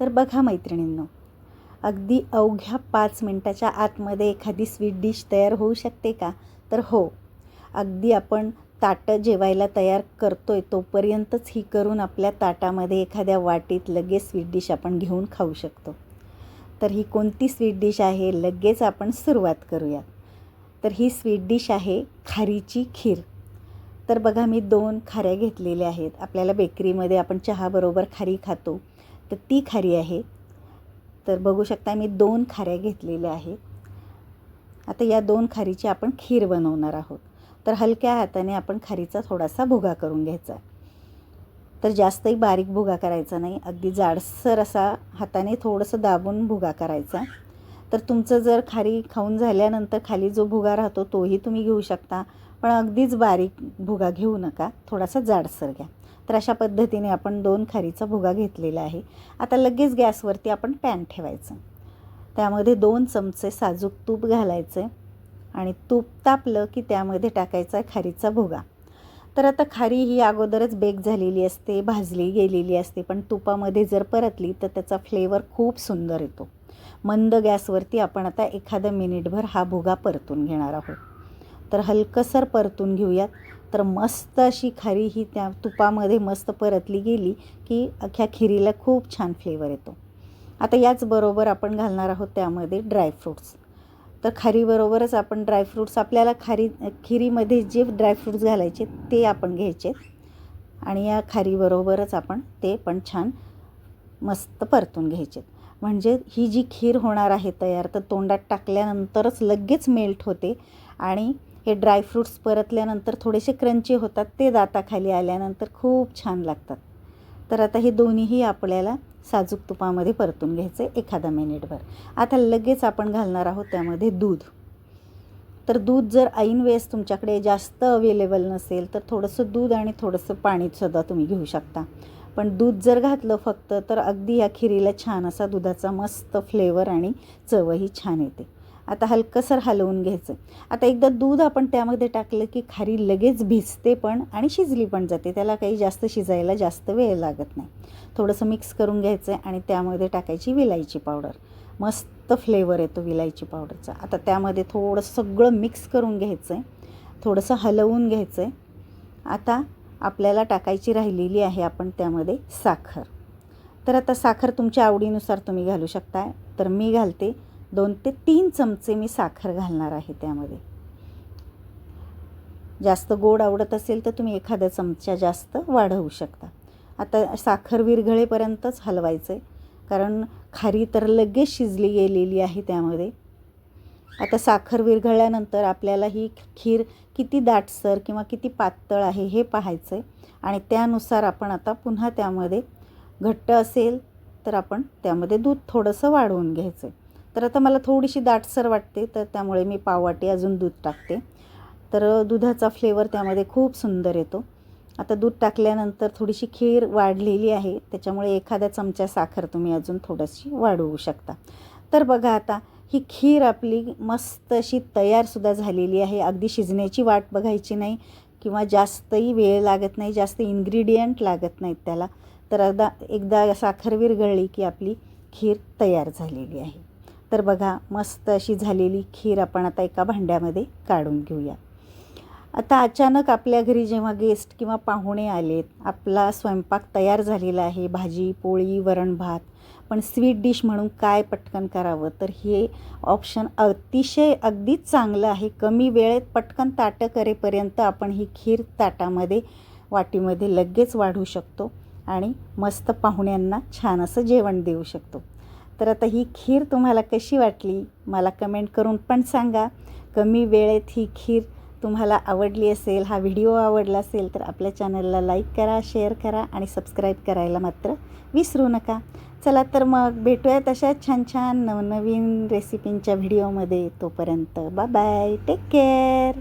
तर बघा मैत्रिणींनो अगदी अवघ्या पाच मिनटाच्या आतमध्ये एखादी स्वीट डिश तयार होऊ शकते का? तर हो अगदी आपण ताटं जेवायला तयार करतो आहे तोपर्यंतच ही करून आपल्या ताटामध्ये एखाद्या वाटीत लगेच स्वीट डिश आपण घेऊन खाऊ शकतो. तर ही कोणती स्वीट डिश आहे? लगेच आपण सुरुवात करूया तर ही स्वीट डिश आहे खारीची खीर. तर बघा मी दोन खाऱ्या घेतलेल्या आहेत. आपल्याला बेकरीमध्ये आपण चहाबरोबर खारी खातो. तर ती खारी आहे. तर बघू शकता मी दोन खाऱ्या घेतलेल्या आहेत आता या दोन खारीची आपण खीर बनवणार आहोत. तर हलक्या हाताने आपण खारीचा थोडासा भुगा करून घ्यायचा. तर जास्तही बारीक भुगा करायचा नाही. अगदी जाडसर असा हाताने थोडंसं दाबून भुगा करायचा. तर तुमचं जर खारी खाऊन झाल्यानंतर खाली जो भुगा राहतो तोही तुम्ही घेऊ शकता. पण अगदीच बारीक भुगा घेऊ नका. थोडासा जाडसर घ्या. तर अशा पद्धतीने आपण दोन खारीचा भुगा घेतलेला आहे. आता लगेच गॅसवरती आपण पॅन ठेवायचं. त्यामध्ये दोन चमचे साजूक तूप घालायचे आणि तूप तापलं की त्यामध्ये टाकायचा खारीचा भुगा. तर आता खारी ही अगोदरच बेक झालेली असते भाजली गेलेली असते पण तुपामध्ये जर परतली तर त्याचा फ्लेवर खूप सुंदर येतो. मंद गॅसवरती आपण आता एखादं मिनिटभर हा भुगा परतून घेणार आहोत. तर हलकसर परतून घेऊयात. तर मस्त अशी खारी ही त्या तुपामध्ये मस्त परतली गेली की अख्ख्या खिरीला खूप छान फ्लेवर येतो. आता याचबरोबर आपण घालणार आहोत त्यामध्ये ड्रायफ्रूट्स तर खारीबरोबरच आपण ड्रायफ्रूट्स आपल्याला खारी खिरीमध्ये जे ड्रायफ्रूट्स घालायचे ते आपण घ्यायचे. आणि या खारीबरोबरच आपण ते पण छान मस्त परतून घ्यायचे. म्हणजे ही जी खीर होणार आहे तयार तर तोंडात टाकल्यानंतरच लगेच मेल्ट होते. आणि हे ड्रायफ्रूट्स परतल्यानंतर थोडेसे क्रंची होतात ते दाताखाली आल्यानंतर खूप छान लागतात. तर आता हे दोन्हीही आपल्याला साजूक तुपामध्ये परतून घ्यायचे एखादा मिनिटभर आता लगेच आपण घालणार आहोत त्यामध्ये दूध. तर दूध जर ऐनवेळेस तुमच्याकडे जास्त अवेलेबल नसेल तर थोडंसं दूध आणि थोडंसं पाणीसुद्धा तुम्ही घेऊ शकता. पण दूध जर घातलं फक्त तर अगदी या खिरीला छान असा दुधाचा मस्त फ्लेवर आणि चवही छान येते. आता हलकंसर हलवून घ्यायचं. आता एकदा दूध आपण त्यामध्ये टाकलं की खारी लगेच भिजते पण आणि शिजली पण जाते. त्याला काही जास्त शिजायला जास्त वेळ लागत नाही. थोडंसं मिक्स करून घ्यायचं आहे आणि त्यामध्ये टाकायची विलायची पावडर. मस्त फ्लेवर येतो विलायची पावडरचा. आता त्यामध्ये थोडं सगळं मिक्स करून घ्यायचं आहे थोडंसं हलवून घ्यायचं आहे आता आपल्याला टाकायची राहिलेली आहे आपण त्यामध्ये साखर. तर आता साखर तुमच्या आवडीनुसार तुम्ही घालू शकता तर मी घालते. दोन ते तीन चमचे मी साखर घालणार आहे त्यामध्ये. जास्त गोड आवडत असेल तर तुम्ही एखादा चमचा जास्त वाढवू शकता. आता साखर विरघळेपर्यंतच हलवायचं आहे कारण खारी तर लगेच शिजली गेलेली आहे त्यामध्ये. आता साखर विरघळल्यानंतर आपल्याला ही खीर किती दाटसर किंवा किती पातळ आहे हे पाहायचं आहे आणि त्यानुसार आपण आता पुन्हा त्यामध्ये घट्ट असेल तर आपण त्यामध्ये दूध थोडंसं वाढवून घ्यायचं आहे तर आता मला थोडीशी दाटसर वाटते तर त्यामुळे मी पाववाटी अजून दूध टाकते. तर दुधाचा फ्लेवर त्यामध्ये खूप सुंदर येतो. आता दूध टाकल्यानंतर थोडीशी खीर वाढलेली आहे त्याच्यामुळे एखाद्या चमचा साखर तुम्ही अजून थोडीशी वाढवू शकता. तर बघा आता ही खीर आपली मस्त अशी तयारसुद्धा झालेली आहे. अगदी शिजण्याची वाट बघायची नाही किंवा जास्तही वेळ लागत नाही जास्त इन्ग्रेडियंट लागत नाहीत त्याला. तर अगदा एकदा साखर विरघळली की आपली खीर तयार झालेली आहे. तर बघा मस्त अशी झालेली खीर आपण आता एका भांड्यामध्ये काढून घेऊया. आता अचानक आपल्या घरी जेव्हा गेस्ट किंवा पाहुणे आलेत आपला स्वयंपाक तयार झालेला आहे भाजी पोळी वरण भात पण स्वीट डिश म्हणून काय पटकन करावं? तर हे ऑप्शन अतिशय अगदीच चांगलं आहे. कमी वेळेत पटकन ताटं करेपर्यंत आपण ही खीर ताटामध्ये वाटीमध्ये लगेच वाढू शकतो आणि मस्त पाहुण्यांना छान असं जेवण देऊ शकतो. तर आता ही खीर तुम्हाला कशी वाटली मला कमेंट करून पण सांगा. कमी वेळेत ही खीर तुम्हाला आवडली असेल हा व्हिडिओ आवडला असेल तर आपल्या चॅनलला लाईक करा शेअर करा आणि सबस्क्राईब करायला मात्र विसरू नका. चला तर मग भेटूया तशा छान छान नवनवीन रेसिपींच्या व्हिडिओमध्ये तोपर्यंत बाय बाय टेक केअर